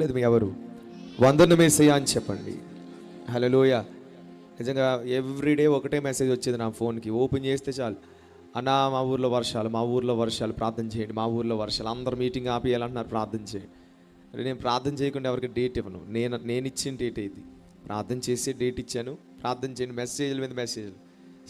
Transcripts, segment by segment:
చెప్పట్లేదు మీ ఎవరు? వందనమేసయ్యా అని చెప్పండి. హలోయ నిజంగా ఎవ్రీడే ఒకటే మెసేజ్ వచ్చేది నా ఫోన్కి ఓపెన్ చేస్తే చాలు. అన్నా మా ఊర్లో వర్షాలు మా ఊర్లో వర్షాలు ప్రార్థన చేయండి. మా ఊర్లో వర్షాలు. అందరు మీటింగ్ ఆపేయాలంటున్నారు ప్రార్థన చేయండి. నేను ప్రార్థన చేయకుండా ఎవరికి డేట్ ఇవ్వను. నేను నేను ఇచ్చిన డేట్ ఇది. ప్రార్థన చేసి డేట్ ఇచ్చాను. ప్రార్థన చేయండి. మెసేజ్ల మీద మెసేజ్లు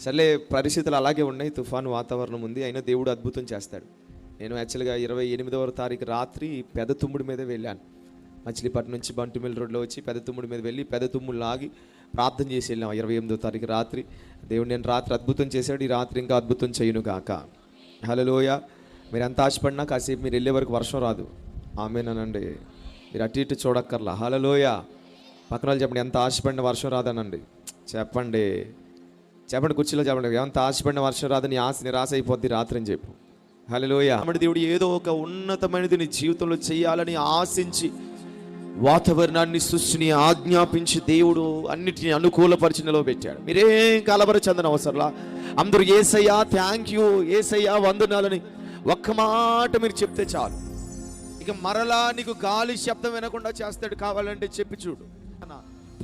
సర్లే పరిస్థితులు అలాగే ఉన్నాయి. తుఫాను వాతావరణం ఉంది. అయినా దేవుడు అద్భుతం చేస్తాడు. నేను యాక్చువల్గా ఇరవై ఎనిమిదవ తారీఖు రాత్రి పెద్ద తుమ్ముడి మీద వెళ్ళాను. మచిలీపట్నం నుంచి బంటుమిల్ రోడ్లో వచ్చి పెద్ద తుమ్ముడి మీద వెళ్ళి పెద్ద తుమ్ముడు లాగి ప్రార్థన చేసి వెళ్ళాం. ఇరవై ఎనిమిదో తారీఖు రాత్రి. దేవుడు నేను రాత్రి అద్భుతం చేశాడు. ఈ రాత్రి ఇంకా అద్భుతం చేయను కాక హలోయ మీరు ఎంత ఆశపడినా కాసేపు మీరు వెళ్ళే వరకు వర్షం రాదు. ఆమెనండి మీరు అటు ఇటు చూడక్కర్లా. హలోయ పక్కన వాళ్ళు చెప్పండి ఎంత ఆశపడిన వర్షం రాదనండి. చెప్పండి. చెప్పండి కుర్చీలో చెప్పండి. ఎంత ఆశపడిన వర్షం రాదు నీ ఆశ నిరాశ అయిపోద్ది రాత్రి అని చెప్పు. హలోయ దేవుడు ఏదో ఒక ఉన్నతమైనది నీ జీవితంలో చేయాలని ఆశించి వాతావరణాన్ని సృష్టిని ఆజ్ఞాపించి దేవుడు అన్నిటిని అనుకూలపరిచినలో పెట్టాడు. మీరేం కలబర చెందన అవసరంలా? అందరూ ఏసయ్యా థ్యాంక్ యూ ఏసయ్యా వందనాలని ఒక్క మాట మీరు చెప్తే చాలు. ఇక మరలా నీకు గాలి శబ్దం వినకుండా చేస్తాడు కావాలంటే చెప్పి చూడు.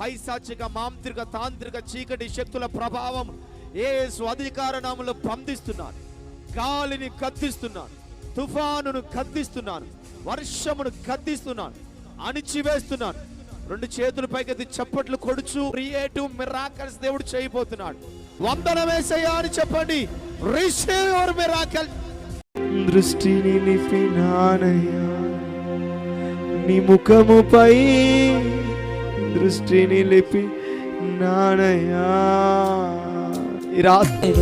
పైశాచిక మాంత్రిక తాంత్రిక చీకటి శక్తుల ప్రభావం ఏ స్వాధికార నామంలో బంధిస్తున్నాను గాలిని కత్తిస్తున్నాను తుఫానును కత్తిస్తున్నాను వర్షమును కత్తిస్తున్నాను అణిచివేస్తున్నాను. రెండు చేతుల పైకి చప్పట్లు కొడుచు క్రియేటివ్ మిరాకల్స్ దేవుడు చేయబోతున్నాడు. వందన వేసయ్యా అని చెప్పండి. రిసీవ్ యువర్ మిరాకల్ దృష్టిని నిలిపినానయ్యా నీ ముఖముపై దృష్టి నిలిపి నానయ్యా ఈ రాత్రి.